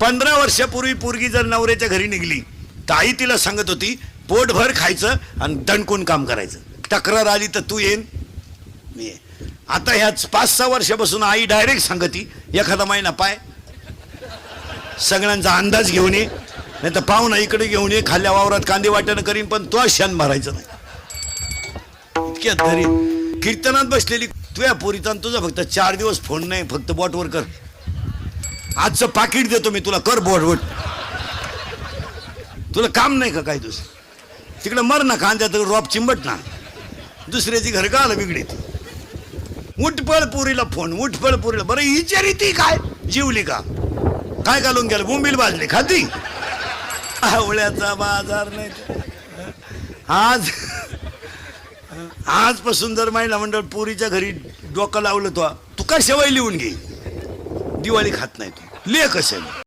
पंधरा वर्षापूर्वी पोरगी जर नवऱ्याच्या घरी निघली तर आई तिला सांगत होती पोटभर खायचं आणि दणकून काम करायचं. तक्रार आली तर तू येईन. मी आता ह्याच पाच सहा वर्षापासून आई डायरेक्ट सांगती एखादा महिना पाय. सगळ्यांचा अंदाज घेऊन ये. नाही तर पाहुणा इकडे घेऊन ये खाल्ल्या वावरात कांदे वाटणं करीन पण तो शान भरायचं नाही. इतक्या तरी कीर्तनात बसलेली तुझ्या पोरीचा तुझा फक्त चार दिवस फोन नाही फक्त बॉटवर कर. आजचं पाकिट देतो मी तुला कर बोट तुला काम नाही का काय दुसरं? तिकडं मर ना कांद्यात रॉप चिंबट ना. दुसऱ्याची घर का आलं बिगडीत. उठपळ पुरीला फोन उठपळ पुरीला बरं हिचारी ती काय? जीवली का? काय घालून गेलं? बोंबील भाजली खाती आवळ्याचा बाजार नाही. आज आजपासून जर महिला मंडळ पुरीच्या घरी डोकं लावलं तो. तू काय शेवाय लिहून घे? दिवाळी खात नाही तू. ले कशाने